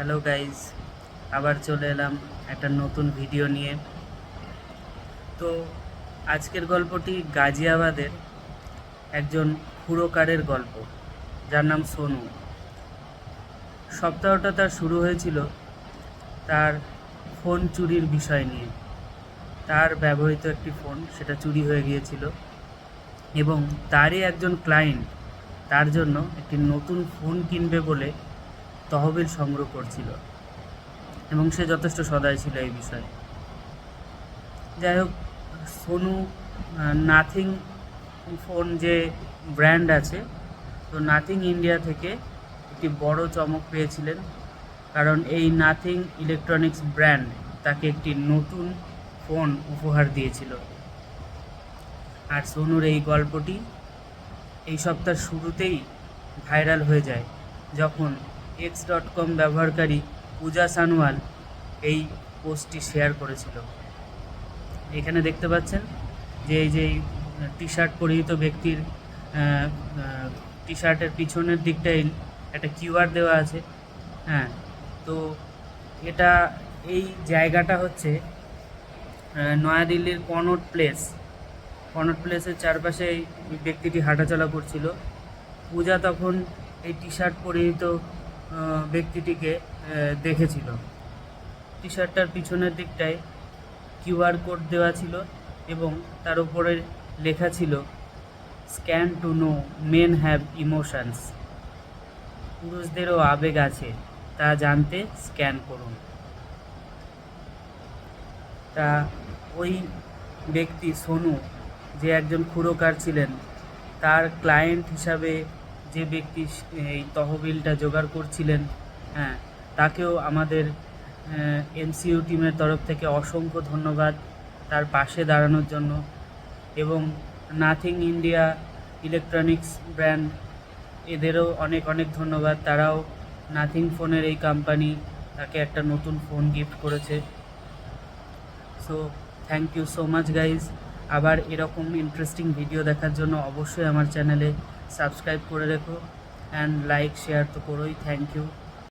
Hello guys আবার চলে এলাম একটা নতুন ভিডিও নিয়ে। তো আজকের গল্পটি গাজিয়াবাদের একজন খুঁড়োকারের গল্প, যার নাম সোনু। সপ্তাহটা তার শুরু হয়েছিল তার ফোন চুরির বিষয় নিয়ে। তার ব্যবহৃত একটি ফোন, সেটা চুরি হয়ে গিয়েছিল এবং তারই একজন ক্লায়েন্ট তার জন্য একটি নতুন ফোন কিনবে বলে তহবিল সংগ্রহ করছিল এবং সে যথেষ্ট সদয় ছিল এই বিষয়ে। যাই হোক, সোনু নাথিং ফোন যে ব্র্যান্ড আছে, তো নাথিং ইন্ডিয়া থেকে একটি বড় চমক পেয়েছিলেন কারণ এই নাথিং ইলেকট্রনিক্স ব্র্যান্ড তাকে একটি নতুন ফোন উপহার দিয়েছিল। আর সোনুর এই গল্পটি এই সপ্তাহের শুরুতেই ভাইরাল হয়ে যায়, যখন এক্স ডট কম ব্যবহারকারী পূজা সানোয়াল এই পোস্টটি শেয়ার করেছিল। এখানে দেখতে পাচ্ছেন যে এই যে টি শার্ট পরিহিত ব্যক্তির টি শার্টের পিছনের দিকটাই একটা কিউআর দেওয়া আছে। হ্যাঁ তো এটা এই জায়গাটা হচ্ছে নয়াদিল্লির কনট প্লেস। কনট প্লেসের চারপাশে এই ব্যক্তিটি হাঁটাচলা করছিল। পূজা তখন এই টি শার্ট পরিহিত ব্যক্তিটিকে দেখেছিল। টি শার্টটার পিছনের দিকটায় কিউআর কোড দেওয়া ছিল এবং তার উপরে লেখা ছিল scan to know men have emotions পুরুষদেরও আবেগ আছে, তা জানতে স্ক্যান করুন। তা ওই ব্যক্তি সোনু, যে একজন খুঁড়োকার ছিলেন, তার ক্লায়েন্ট হিসাবে যে ব্যক্তি এই তহবিলটা জোগাড় করছিলেন হ্যাঁ তাকেও আমাদের এমসিইউ টিমের তরফ থেকে অসংখ্য ধন্যবাদ তার পাশে দাঁড়ানোর জন্য। এবং নাথিং ইন্ডিয়া ইলেকট্রনিক্স ব্র্যান্ড, এদেরও অনেক অনেক ধন্যবাদ। তারাও নাথিং ফোনের এই কোম্পানি তাকে একটা নতুন ফোন গিফট করেছে। So thank you so much guys আবার এরকম ইন্টারেস্টিং ভিডিও দেখার জন্য অবশ্যই আমার চ্যানেলে সাবস্ক্রাইব করে রেখো অ্যান্ড লাইক শেয়ার তো করোই থ্যাংক ইউ